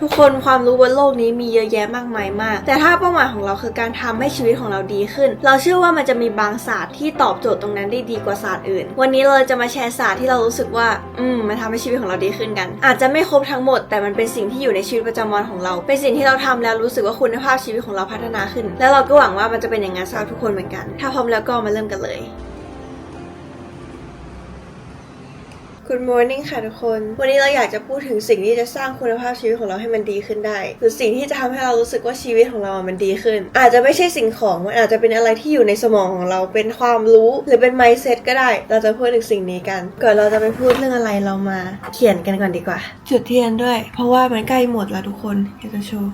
ทุกคนความรู้บนโลกนี้มีเยอะแยะมากมายมาก แต่ถ้าเป้าหมายของเราคือการทำให้ชีวิตของเราดีขึ้น เราเชื่อว่ามันจะมีบางศาสตร์ที่ตอบโจทย์ตรงนั้นได้ดีกว่าศาสตร์อื่น วันนี้เราจะมาแชร์ศาสตร์ที่เรารู้สึกว่า อืมมันทำให้ชีวิตของเราดีขึ้นกัน อาจจะไม่ครบทั้งหมด แต่มันเป็นสิ่งที่อยู่ในชีวิตประจำวันของเรา เป็นสิ่งที่เราทำแล้วรู้สึกว่าคุณภาพชีวิตของเราพัฒนาขึ้น แล้วเราก็หวังว่ามันจะเป็นอย่างนั้นสำหรับทุกคนเหมือนกัน ถ้าพร้อมแล้วก็มาเริ่มกันเลย Good morning ค่ะทุกคน วันนี้เราอยากจะพูดถึงสิ่งที่จะสร้างคุณภาพชีวิตของเราให้มันดีขึ้นได้ หรือสิ่งที่จะทำให้เรารู้สึกว่าชีวิตของเรามันดีขึ้น อาจจะไม่ใช่สิ่งของมันอาจจะเป็นอะไรที่อยู่ในสมองของเราเป็นความรู้หรือเป็น mindset ก็ได้ เราจะพูดถึงสิ่งนี้กัน ก่อนเราจะไปพูดเรื่องอะไรเรามาเขียนกันก่อนดีกว่า จุดเทียนด้วย เพราะว่ามันใกล้หมดแล้วทุกคนอยากจะโชว์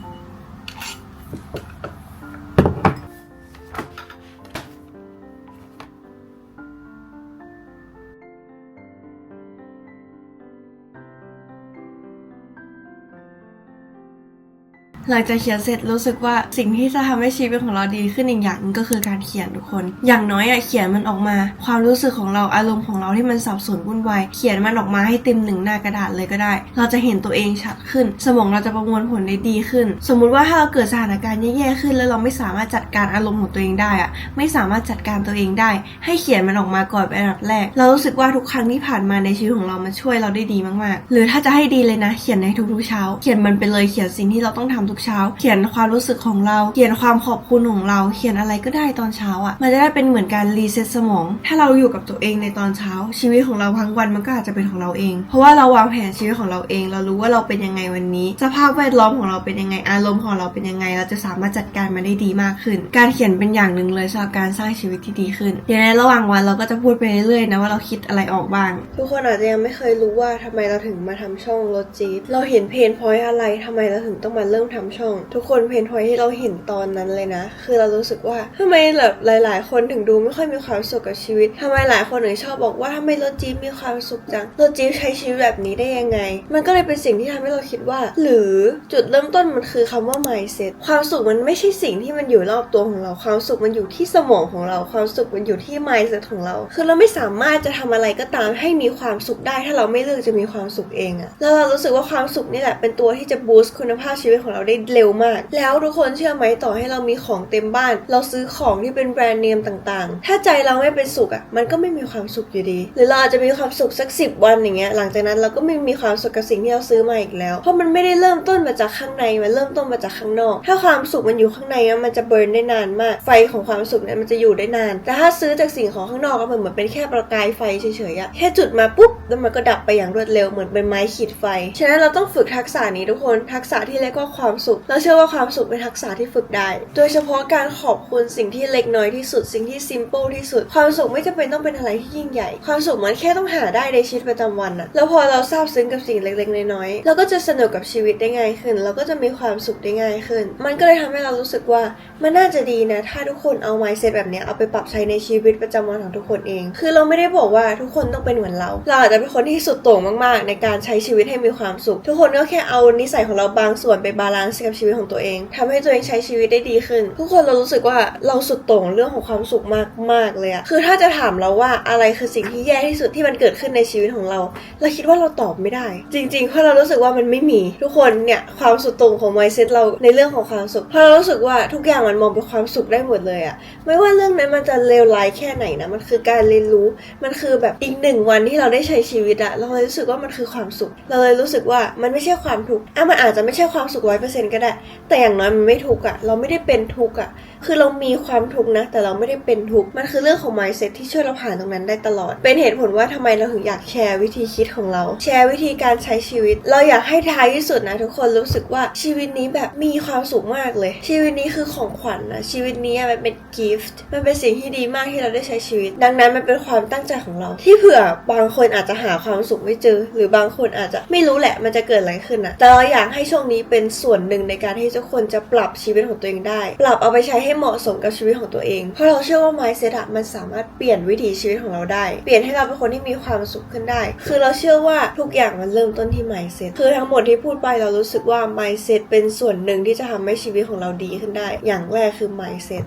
หลังจากเขียนเสร็จรู้สึกว่าสิ่งที่จะทำให้ชีวิตของเราดีขึ้นอีกอย่างหนึงก็คือการเขียนทุกคน อย่างน้อยอะเขียนมันออกมา ความรู้สึกของเราอารมณ์ของเราที่มันสับสนวุ่นวายเขียนมันออกมาให้เต็มหนึ่งหน้ากระดาษเลยก็ได้ เราจะเห็นตัวเองชัดขึ้น สมองเราจะประมวลผลได้ดีขึ้น สมมุติว่าถ้าเราเกิดสถานการณ์แย่ๆขึ้น แล้วเราไม่สามารถจัดการอารมณ์ของตัวเองได้อะไม่สามารถจัดการตัวเองได้ ให้เขียนมันออกมาก่อนเป็นอันดับแรก เรารู้สึกว่าทุกครั้งที่ผ่านมาในชีวิตของเรามันช่วยเราได้ดีมากๆ หรือถ้าจะให้ดีเลยนะ เขียนในทุกๆเช้า เขียนมันไปเลยเขียนสิ่งที่เราต้องทำทุกเช้า เขียนความรู้สึกของเรา เขียนความขอบคุณของเรา เขียนอะไรก็ได้ตอนเช้าอะ่ะ มันจะได้เป็นเหมือนการรีเซ็ตสมอง ถ้าเราอยู่กับตัวเองในตอนเช้า ชีวิตของเราทั้งวันมันก็อาจจะเป็นของเราเอง เพราะว่าเราวางแผนชีวิตของเราเอง เรารู้ว่าเราเป็นยังไงวันนี้ สภาพแวดล้อมของเราเป็นยังไง อารมณ์ของเราเป็นยังไง เราจะสามารถจัดการมันได้ดีมากขึ้น การเขียนเป็นอย่างหนึ่งเลยสำหรับการสร้างชีวิตที่ดีขึ้น เดี๋ยวในระหว่างวันเราก็จะพูดไปเรื่อยๆนะว่าเราคิดอะไรออกบ้าง ทุกคนอาจจะยังไม่เคยรู้ว่าทำไมเราถึงมาทำช่องรถจี๊ดเราเห็นเพนพอยต์อะไรทำไมเราถึงต้องมาเริ่มทำช่อง ทุกคนเพนพอยที่เราเห็นตอนนั้นเลยนะ คือเรารู้สึกว่าทำไมแบบหลาย ๆ คนถึงดูไม่ค่อยมีความสุขกับชีวิตทำไมหลายคนถึงชอบบอกว่าทำไมรถจี๊ดมีความสุขจังรถจี๊ดใช้ชีวิตแบบนี้ได้ยังไง มันก็เลยเป็นสิ่งที่ทำให้เราคิดว่า หรือจุดเริ่มต้นมันคือคำว่า mindset ความสุขมันไม่ใช่สิ่งที่มันอยู่รอบตัวของเราความสุขมันอยู่ที่สมองของเราความสุขมันอยู่ที่ mindset ของเรา คือเราไม่สามารถจะทำอะไรก็ตามให้มีความสุขได้ ถ้าเราไม่เลือกจะมีความสุขเองอะแล้วเรารู้สึกว่าความสุขนี่แหละเป็นตัวที่จะ boost คุณภาพชีวิตของเราได้เร็วมาก แล้วทุกคนเชื่อไหมต่อให้เรามีของเต็มบ้าน เราซื้อของที่เป็นแบรนด์เนมต่างๆ ถ้าใจเราไม่เป็นสุขอะมันก็ไม่มีความสุขอยู่ดี หรือเราอาจจะมีความสุขสักสิบวันอย่างเงี้ยหลังจากนั้นเราก็ไม่มีความสุขกับสิ่งที่เราซื้อมาอีกแล้ว เพราะมันไม่ได้เริ่มต้นมาจากข้างในมันเริ่มต้นมาจากข้างนอก ถ้าความสุขมันอยู่ข้างในมันจะเบิร์นได้นานมาก ไฟของความสุขเนี่ยมันจะอยู่ได้นาน แต่ถ้าซื้อจากสิ่งของข้างนอกก็เหมือนเป็นแค่ประกายไฟเฉยๆอะแค่จุดมาปุ๊บแล้วมันก็ดับไปอย่างรวดเร็วเหมือนเป็นไม้ขีดไฟฉะนั้นเราต้องฝึกทักษะนี้ทุกคนทักษะที่เรียกว่าความสุขเราเชื่อว่าความสุขเป็นทักษะที่ฝึกได้ โดยเฉพาะการขอบคุณสิ่งที่เล็กน้อยที่สุดสิ่งที่ simple ที่สุด ความสุขไม่จำเป็นต้องเป็นอะไรที่ยิ่งใหญ่ ความสุขมันแค่ต้องหาได้ในชีวิตประจำวันอะแล้วพอเราซาบซึ้งกับสิ่งเล็กๆน้อยๆเราก็จะสนุกกับชีวิตได้ง่ายขึ้น เราก็จะมีความสุขได้ง่ายขึ้น มันก็เลยทำให้เรารู้สึกว่ามันน่าจะดีนะ ถ้าทุกคนเอา mindset แบบนี้เอาไปปรับใช้ในชีวิตประจำวันของทุกคนเอง คือเราไม่ได้บอกว่าทุกคนต้องเป็นเหมือนเรา เราอาจจะเป็นคนที่สุดโต่งมากๆ ในการใช้ชีวิตให้มีความสุข ทุกคนก็แค่เอานิสัยของเราบางส่วนไปบาลานซ์กับชีวิตของตัวเองทำให้ตัวเองใช้ชีวิตได้ดีขึ้น ทุกคนเรารู้สึกว่าเราสุดโต่งเรื่องของความสุขมากๆเลยอะคือถ้าจะถามเราว่าอะไรคือสิ่งที่แย่ที่สุดที่มันเกิดขึ้นในชีวิตของเรา เราคิดว่าเราตอบไม่ได้ จริง ๆ เพราะเรารู้สึกว่ามันไม่มี ทุกคนเนี่ยความสุดโต่งของ mindset เราในเรื่องของความสุขเพราะเรารู้สึกว่าทุกอย่างมันมองเป็นความสุขได้หมดเลยอะไม่ว่าเรื่องนั้นมันจะเลวร้ายแค่ไหนนะมันคือการเรียนรู้มันคือแบบอีกหนึ่งวันที่เราได้ใช้ชีวิตอะเราเลยรู้สึกว่ามันคือความสุข เราเลยรู้สึกว่ามันไม่ใช่ความทุกข์อะมันอาจจะไม่ใช่ความสุขร้อยเปอร์เซ็ก็ได้ แต่อย่างน้อยมันไม่ทุกข์อะเราไม่ได้เป็นทุกข์อะ คือเรามีความทุกข์นะ แต่เราไม่ได้เป็นทุกข์มันคือเรื่องของ mindset ที่ช่วยเราผ่านตรงนั้นได้ตลอด เป็นเหตุผลว่าทำไมเราถึงอยากแชร์วิธีคิดของเรา แชร์วิธีการใช้ชีวิต เราอยากให้ท้ายที่สุดนะทุกคนรู้สึกว่าชีวิตนี้แบบมีความสุขมากเลย ชีวิตนี้คือของขวัญนะชีวิตนี้มันเป็นกิฟต์มันเป็นสิ่งที่ดีมากที่เราได้ใช้ชีวิต ดังนั้นมันเป็นความตั้งใจของเรา ที่เผื่อบางคนอาจจะหาความสุขไม่เจอ หรือบางคนอาจจะไม่รู้แหละมันจะเกิดอะไรขึ้นนะแต่เราอยากให้ช่วงนี้เป็นส่วนหนึ่งในการที่ทุกคนจะปรับชีวิตของตัวเองได้ ปรับเอาไปใช้ให้เหมาะสมกับชีวิตของตัวเอง เพราะเราเชื่อว่า mindset อะมันสามารถเปลี่ยนวิถีชีวิตของเราได้ เปลี่ยนให้เราเป็นคนที่มีความสุขขึ้นได้ คือเราเชื่อว่าทุกอย่างมันเริ่มต้นที่ mindset คือทั้งหมดที่พูดไปเรารู้สึกว่า mindset เป็นส่วนหนึ่งที่จะทำให้ชีวิตของเราดีขึ้นได้ อย่างแรกคือ mindset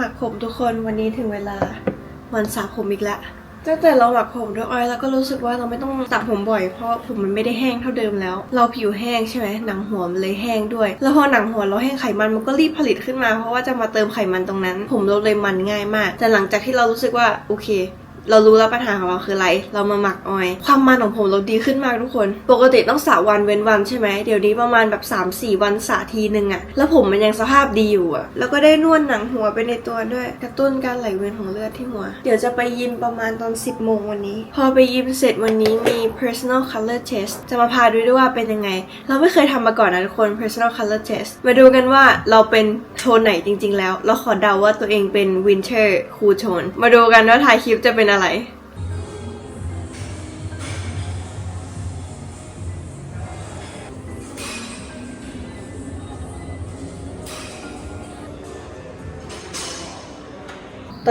หมักผมทุกคนวันนี้ถึงเวลาวันสระผมอีกแล้วตั้งแต่เราหมักผมด้วยออยแล้วก็รู้สึกว่าเราไม่ต้องสระผมบ่อยเพราะผมมันไม่ได้แห้งเท่าเดิมแล้ว เราผิวแห้งใช่ไหมหนังหัวมันเลยแห้งด้วย แล้วพอหนังหัวเราแห้งไขมันมันก็รีบผลิตขึ้นมา เพราะว่าจะมาเติมไขมันตรงนั้น ผมเราเลยมันง่ายมาก แต่หลังจากที่เรารู้สึกว่าโอเค เรารู้แล้วปัญหาของเราคืออะไร เรามาหมักออย ความมันของผมเราดีขึ้นมากทุกคน ปกติต้องสระวันเว้นวันใช่ไหม เดี๋ยวนี้ประมาณแบบ 3-4 วันสระทีหนึ่งอะแล้วผมมันยังสภาพดีอยู่อะแล้วก็ได้นวดหนังหัวไปในตัวด้วย กระตุ้นการไหลเวียนของเลือดที่หัว เดี๋ยวจะไปยิมประมาณตอน 10โมงวันนี้ พอไปยิมเสร็จวันนี้มี personal color test จะมาพาดูด้วยว่าเป็นยังไง เราไม่เคยทำมาก่อนนะทุกคน personal color test มาดูกันว่าเราเป็นโทนไหนจริง ๆ แล้ว เราขอเดาว่าตัวเองเป็น winter cool tone มาดูกันว่าท้ายคลิปจะเป็นอะไรตอ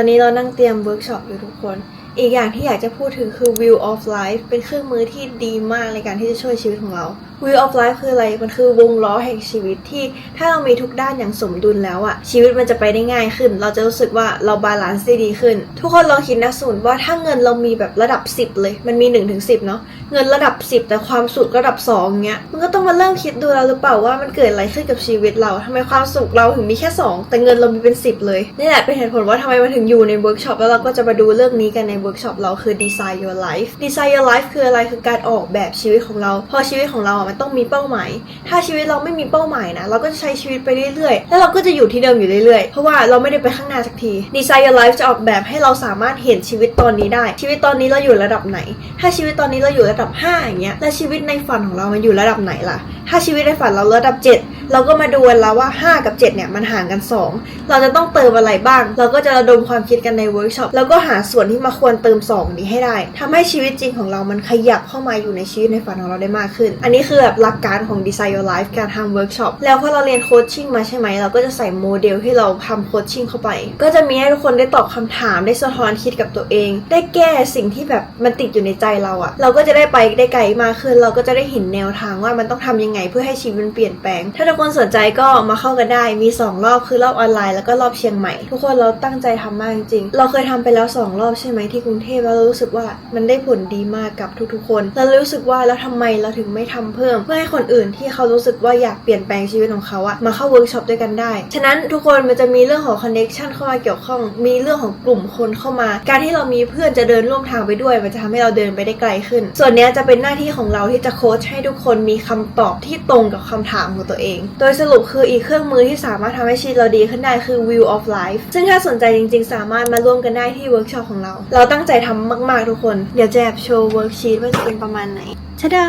นนี้เรานั่งเตรียมเวิร์กช็อปอยู่ทุกคน อีกอย่างที่อยากจะพูดถึงคือ Wheel of Life เป็นเครื่องมือที่ดีมากในการที่จะช่วยชีวิตของเรา Wheel of Life คืออะไร มันคือวงล้อแห่งชีวิตที่ถ้าเรามีทุกด้านอย่างสมดุลแล้วอะชีวิตมันจะไปได้ง่ายขึ้น เราจะรู้สึกว่าเราบาลานซ์ได้ดีขึ้น ทุกคนลองคิดนะสมมติว่าถ้าเงินเรามีแบบระดับ 10 เลย มันมี1นถึงสิเนาะ เงินระดับ 10 แต่ความสุขระดับ2อย่างเงี้ย มันก็ต้องมาเริ่มคิดดูแล้วหรือเปล่าว่ามันเกิดอะไรขึ้นกับชีวิตเราทำไมความสุขเราถึงมีแค่ 2 แต่เงินเรามีเป็น 10 เลยนี่แหละเป็นเหตุผลว่าทำไมมันถึงอยู่ในเวิร์กช็อปแล้วเราก็จะมาดูเรื่องนี้กันในเวิร์กช็อปเราคือ design your life design your life คืออะไรคือการออกแบบชีวิตของเรา พอชีวิตของเรามันต้องมีเป้าหมาย ถ้าชีวิตเราไม่มีเป้าหมายนะ เราก็จะใช้ชีวิตไปเรื่อยๆ แล้วเราก็จะอยู่ที่เดิมอยู่เรื่อยๆ เพราะว่าเราไม่ได้ไปข้างหน้าสักที design your life จะออกแบบให้เราสามารถเห็นชีวิตตอนนี้ได้ ชีวิตตอนนี้เราอยู่ระดับไหน ถ้าชีวิตตอนนี้เราอยู่ระดับ 5 อย่างเงี้ย แล้วชีวิตในฝันของเรามันอยู่ระดับไหนล่ะ ถ้าชีวิตในฝันเราระดับ 7 เราก็มาดูแล้วว่า 5 กับ 7 เนี่ยมันห่างกัน 2 เราจะต้องเติมอะไรบ้าง เราก็จะระดมความคิดกันในเวิร์กช็อป แล้วก็หาส่วนที่มาควรเติม 2 นี้ให้ได้ทำให้ชีวิตจริงของเรามันขยับเข้ามาอยู่ในชีวิตในฝันของเราได้มากขึ้น อันนี้คือแบบหลักการของ Design Your Life การทำเวิร์กช็อปแล้วพอเราเรียนโคชชิ่งมาใช่ไหมเราก็จะใส่โมเดลที่เราทำโคชชิ่งเข้าไป ก็จะมีให้ทุกคนได้ตอบคำถามได้สะท้อนคิดกับตัวเอง ได้แก้สิ่งที่แบบมันติดอยู่ในใจเราอะเราก็จะได้ไปได้ไกลมากขึ้น เราก็จะได้เห็นแนวทางว่ามันต้องทำยังไงเพื่อให้ชีวิตมันเปลี่ยนแปลง ถ้าทุกคนสนใจก็มาเข้ากันได้มี 2 รอบคือรอบออนไลน์แล้วก็รอบเชียงใหม่ ทุกคนเราตั้งใจทำมากจริงๆเราเคยทำไปแล้ว 2 รอบใช่ไหมที่กรุงเทพแล้วเรารู้สึกว่ามันได้ผลดีมากกับทุกๆ คนเรารู้สึกว่าแล้วทำไมเราถึงไม่ทำเพิ่มเพื่อให้คนอื่นที่เขารู้สึกว่าอยากเปลี่ยนแปลงชีวิตของเขาอะมาเข้าเวิร์กช็อปด้วยกันได้ ฉะนั้นทุกคนมันจะมีเรื่องของคอนเน็ชันเข้ามาเกี่ยวข้อง มีเรื่องของกลุ่มคนเข้ามา การที่เรามีเพื่อนจะเดินร่วมทางไปด้วย มันจะทำให้เราเดินไปได้ไกลขึ้น ส่วนนี้จะเป็นหน้าที่ของเราที่จะโค้ชให้ทุกคนมีคำตอบที่ตรงกับคำถามของตัวเอง โดยสรุปคืออีกเครื่องมือที่สามารถทำให้ชีวิตเราดีขึ้นได้คือ Wheel of Life ซึ่งถ้าสนใจจริง ๆ สามารถมาร่วมกันได้ที่เวิร์กช็อปของเรา เราตั้งใจทำมาก ๆ ทุกคน เดี๋ยวจะแอบโชว์เวิร์กชีตว่าจะเป็นประมาณไหนชะดา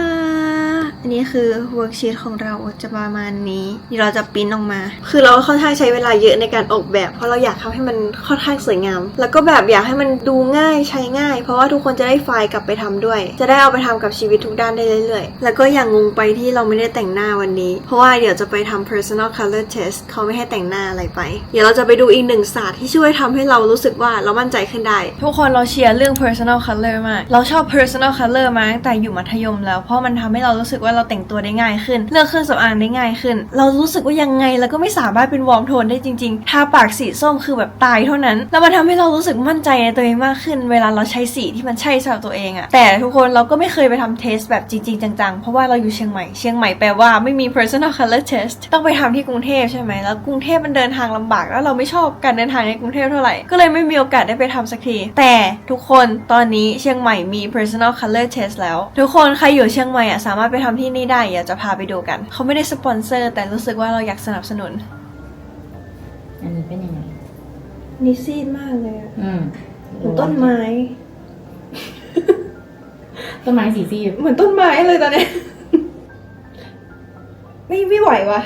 อันนี้คือเวิร์กชีตของเราจะประมาณนี้เดี๋ยวเราจะปิ้นออกมา คือเราค่อนข้างใช้เวลาเยอะในการออกแบบ เพราะเราอยากทำให้มันค่อนข้างสวยงาม แล้วก็แบบอยากให้มันดูง่ายใช้ง่าย เพราะว่าทุกคนจะได้ไฟล์กลับไปทำด้วย จะได้เอาไปทำกับชีวิตทุกด้านได้เรื่อยๆ แล้วก็อย่างงงไปที่เราไม่ได้แต่งหน้าวันนี้ เพราะว่าเดี๋ยวจะไปทำ personal color test เขาไม่ให้แต่งหน้าอะไรไป เดี๋ยวเราจะไปดูอีกหนึ่งศาสตร์ที่ช่วยทำให้เรารู้สึกว่าเรามั่นใจขึ้นได้ ทุกคนเราเชียร์เรื่อง personal color มาก เราชอบ personal color มาตั้งแต่อยู่มัธยมแล้ว เพราะมันทำให้เรารู้สึกว่าเราแต่งตัวได้ง่ายขึ้น เลือกเครื่องสำอางได้ง่ายขึ้น เรารู้สึกว่ายังไงแล้วก็ไม่สามารถเป็นวอร์มโทนได้จริงๆทาปากสีส้มคือแบบตายเท่านั้น แล้วมันทำให้เรารู้สึกมั่นใจในตัวเองมากขึ้น เวลาเราใช้สีที่มันใช่สำหรับตัวเองอะแต่ทุกคนเราก็ไม่เคยไปทำเทสแบบจริงๆ จังๆ เพราะว่าเราอยู่เชียงใหม่ เชียงใหม่แปลว่าไม่มี personal color test ต้องไปทำที่กรุงเทพใช่ไหมแล้วกรุงเทพมันเดินทางลำบาก แล้วเราไม่ชอบการเดินทางในกรุงเทพเท่าไหร่ ก็เลยไม่มีโอกาสได้ไปทำสักที แต่ทุกคนตอนนี้เชียงใหม่มี personal color test แล้ว ทุกคนใครอยู่เชียงใหม่อะสามารถไปทำที่นี่ได้อยากจะพาไปดูกัน เขาไม่ได้สปอนเซอร์ แต่รู้สึกว่าเราอยากสนับสนุน อันนี้เป็นยังไง นี่ซีดมากเลยอะอืมเหมือนต้นไม้ ต้นไม้สีซีดเหมือนต้นไม้เลยตอนเนี้ยไม่ไม่ไหววะ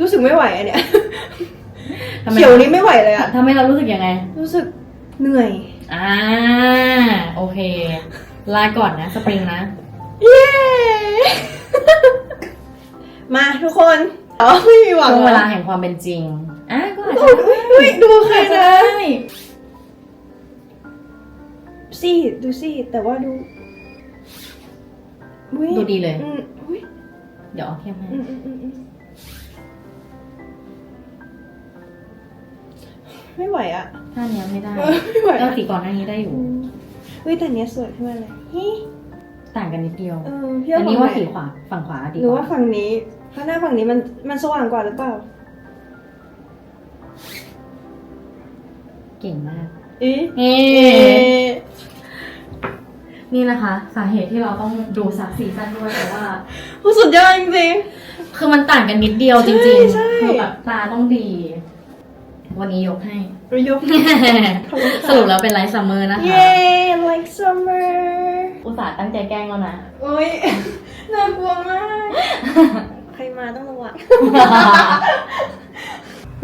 รู้สึกไม่ไหวอะเนี่ยทำไมเขียวนี้ไม่ไหวเลยอะทำให้เรารู้สึกยังไง รู้สึกเหนื่อย อ่า โอเค ลาก่อนนะ สปริงนะ เย้ มาทุกคนอ๋อไม่มีหวังช่วงหรเวอลาแห่งความเป็นจริงอะก็อาจจะเฮ้ยดูใครอาจจะนะได้ซีดดูซีดแต่ว่าดูอุ๊ยดูดีเลย อืมอุ๊ยเดี๋ยวเอาเทียบให้อืมอืมอืมอืมไม่ไหวอะท่าเนี้ยไม่ได้เออไม่ไหวก็อะสีก่อนหน้านี้ได้อยู่ เฮ้ยแต่เนี้ยสวยขึ้นมาเลยฮิ ต่างกันนิดเดียว เออพี่อันนี้ว่าฝั่งสีไหขวาฝั่งขวาดีหรือกว่าว่าฝั่งนี้เพราะหน้าฝั่งนี้มันมันสว่างกว่าหรือเปล่า เก่งมากเอ๊ะเอ๊เอ๊ะนี่นะคะ สาเหตุที่เราต้องดูซักซีซั่นด้วยเพราะว่าโอ้สุดยอดจริง คือมันต่างกันนิดเดียวจริงใช่ๆคือแบบตาต้องดี วันนี้ยกให้ ๆประยุกต์ สรุปแล้วเป็นไลท์ซัมเมอร์นะคะ เย้ like summer อุตส่าห์ตั้งใจแกล้งแล้วนะ โอ้ยน่ากลัวมาก ใครมาต้องระวัง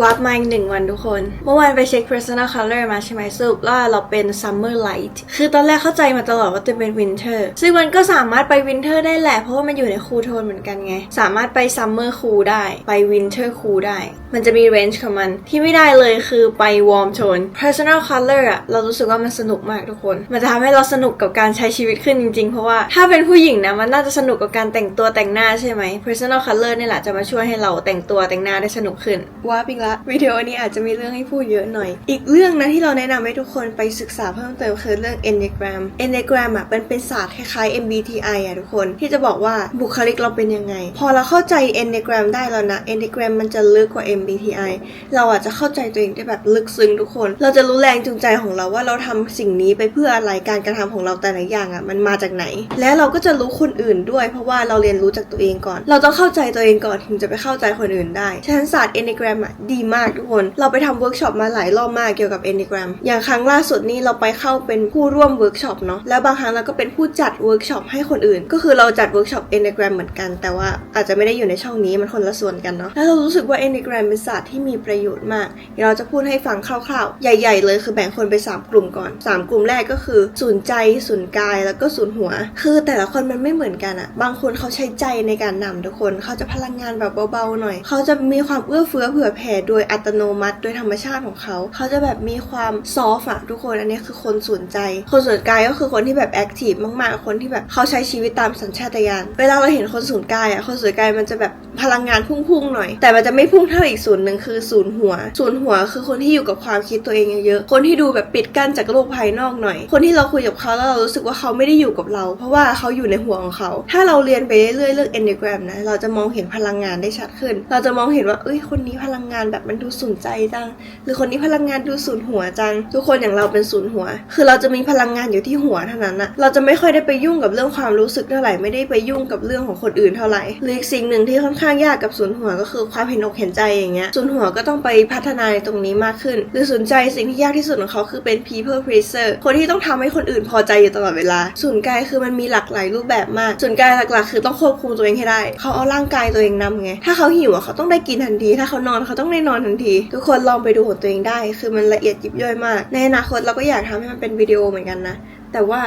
วับมาอีกหนึ่งวันทุกคน เมื่อวานไปเช็ค personal color มาใช่ไหมสรุปว่าเราเป็น summer light คือตอนแรกเข้าใจมาตลอดว่าจะเป็น winter ซึ่งมันก็สามารถไป winter ได้แหละ เพราะว่ามันอยู่ในคูโทนเหมือนกันไง สามารถไป summer cool ได้ ไป winter cool ได้ มันจะมี range ของมัน ที่ไม่ได้เลยคือไป warm tone personal color อะเรารู้สึกว่ามันสนุกมากทุกคน มันจะทำให้เราสนุกกับการใช้ชีวิตขึ้นจริงๆ เพราะว่าถ้าเป็นผู้หญิงนะมันน่าจะสนุกกับการแต่งตัวแต่งหน้าใช่ไหม personal color นี่แหละจะมาช่วยให้เราแต่งตัวแต่งหน้าได้สนุกขึ้นว่าปิงละวิดีโอนี้อาจจะมีเรื่องให้พูดเยอะหน่อย อีกเรื่องนะที่เราแนะนำให้ทุกคนไปศึกษาเพิ่มเติมคือเรื่อง enneagram enneagram อะเป็นเป็นศาสตร์คล้ายๆ MBTI อะทุกคนที่จะบอกว่าบุคลิกเราเป็นยังไง พอเราเข้าใจ enneagram ได้แล้วนะ enneagram มันจะลึกกว่า MBTI เราอาจจะเข้าใจตัวเองได้แบบลึกซึ้งทุกคน เราจะรู้แรงจูงใจของเราว่าเราทำสิ่งนี้ไปเพื่ออะไรการกระทำของเราแต่ละอย่างอะมันมาจากไหน และเราก็จะรู้คนอื่นด้วย เพราะว่าเราเรียนรู้จากตัวเองก่อน เราต้องเข้าใจตัวเองก่อนถึงจะไปเข้าใจคนอื่นได้ฉะนั้นศาสตร์ enneagram อะดีมากทุกคน เราไปทำเวิร์กช็อปมาหลายรอบมากเกี่ยวกับ enneagram อย่างครั้งล่าสุดนี้เราไปเข้าเป็นผู้ร่วมเวิร์กช็อปเนาะแล้วบางครั้งเราก็เป็นผู้จัดเวิร์กช็อปให้คนอื่น ก็คือเราจัดเวิร์กช็อป enneagram เหมือนกัน แต่ว่าอาจจะไม่ได้อยู่ในช่องนี้มันคนละส่วนกันเนาะแล้วเรารู้สึกว่า enneagram เป็นศาสตร์ที่มีประโยชน์มากเดี๋ยวเราจะพูดให้ฟังคร่าวๆ ใหญ่ ๆ เลยคือแบ่งคนไปสามกลุ่มก่อนสามกลุ่มแรกก็คือศูนย์ใจศูนย์กายแล้วก็ศูนย์หัว คือแต่ละคนมันไม่เหมือนกันอะบางคนเขาใช้ใจในการนำทุกคนเขาจะพลังงานแบบเบาๆหน่อย เขาจะมีความเอื้อเฟื้อเผื่อแผ่โดยอัตโนมัติโดยธรรมชาติของเขา เขาจะแบบมีความซอฟอะทุกคน อันนี้คือคนสนใจ คนสนกายก็คือคนที่แบบแอคทีฟมากๆ คนที่แบบเขาใช้ชีวิตตามสัญชาตญาณ เวลาเราเห็นคนศูนกายอะคนศูนกายมันจะแบบพลังงานพุ่งๆหน่อย แต่มันจะไม่พุ่งเท่าอีกศูนย์หนึ่งคือศูนย์หัว ศูนย์หัวคือคนที่อยู่กับความคิดตัวเองเยอะๆ คนที่ดูแบบปิดกั้นจากโลกภายนอกหน่อย คนที่เราคุยกับเขาแล้วเรารู้สึกว่าเขาไม่ได้อยู่กับเรา เพราะว่าเขาอยู่ในหัวของเขา ถ้าเราเรียนไปเรื่อยๆเรื่อง enneagram นะ เราจะมองเห็นพลังงานได้ชัดขึ้น เราจะมองเห็นว่า เอ้ย คนนี้พลังงานแบบมันดูสนใจจัง หรือคนนี้พลังงานดูศูนหัวจัง ทุกคนอย่างเราเป็นศูนย์หัว คือเราจะมีพลังงานอยู่ที่หัวเท่านั้นนะเราจะไม่ค่อยได้ไปยุ่งกับเรื่องความรู้สึกเท่าไหร่ไม่ได้ไปยุ่งกับเรื่องของคนอื่นเท่าไหร่หรืออีกสิ่งหนึ่งที่ค่อนข้างยากกับศูนย์หัวก็คือความเห็นอกเห็นใจอย่างเงี้ยศูนย์หัวก็ต้องไปพัฒนาในตรงนี้มากขึ้น หรือสนใจสิ่งที่ยากที่สุดของเขาคือเป็น people pleaser คนที่ต้องทำให้คนอื่นพอใจอยู่ตลอดเวลาศูนย์กายคือมันมีหลากหลายรูปแบบมากศูนย์กายหลักๆ คือต้องควบคุมตัวเองให้ได้ เขาเอาร่างกายตัวเองนำไง ถ้าเขาหิวเขาต้องได้กินทันที ถ้าเขานอนเขาต้องได้นอนทันที ทุกคนลองไปดูของตัวเองได้ คือมันละเอียดยิบย่อยมาก ในอนาคตเราก็อยากทำให้มันเป็นวิดีโอเหมือนกันนะ แต่ว่า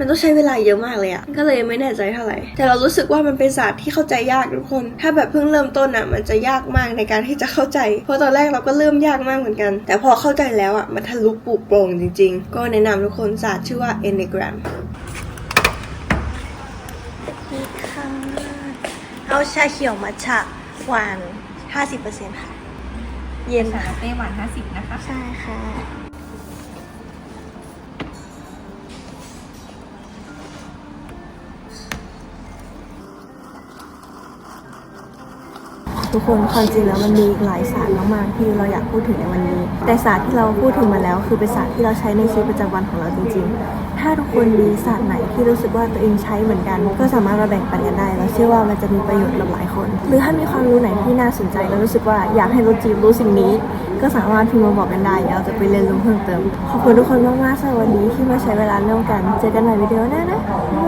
มันต้องใช้เวลาเยอะมากเลยอะก็เลยไม่แน่ใจเท่าไหร่ แต่เรารู้สึกว่ามันเป็นศาสตร์ที่เข้าใจยากทุกคน ถ้าแบบเพิ่งเริ่มต้นอะมันจะยากมากในการที่จะเข้าใจ เพราะตอนแรกเราก็เริ่มยากมากเหมือนกัน แต่พอเข้าใจแล้วอะมันทะลุปลุกโปร่งจริง ๆ ก็แนะนำทุกคนศาสตร์ชื่อว่า enneagram นี่ค่ะเอาชาเขียวมัทฉะหวาน 50%ค่ะ เย็นชาค่ะลาเต้หวาน50 นะคะ ใช่ค่ะ ทุกคนความจริงแล้วมันมีอีกหลายศาสตร์มากๆที่เราอยากพูดถึงในวันนี้ แต่ศาสตร์ที่เราพูดถึงมาแล้ว คือเป็นศาสตร์ที่เราใช้ในชีวิตประจำวันของเราจริง ๆ ถ้าทุกคนมีศาสตร์ไหนที่รู้สึกว่าตัวเองใช้เหมือนกัน ก็สามารถมาแบ่งปันกันได้เราเชื่อว่ามันจะมีประโยชน์กับหลายคน หรือถ้ามีความรู้ไหนที่น่าสนใจแล้วรู้สึกว่าอยากให้รู้จีบรู้สิ่งนี้ ก็สามารถพิมพ์มาบอกกันได้เดี๋ยวเราจะไปเรียนรู้เพิ่มเติมขอบคุณทุกคนมากๆสำหรับวันนี้ที่มาใช้เวลาร่วมกัน เจอกันใหม่วิดีโอหน้านะบ๊ายบาย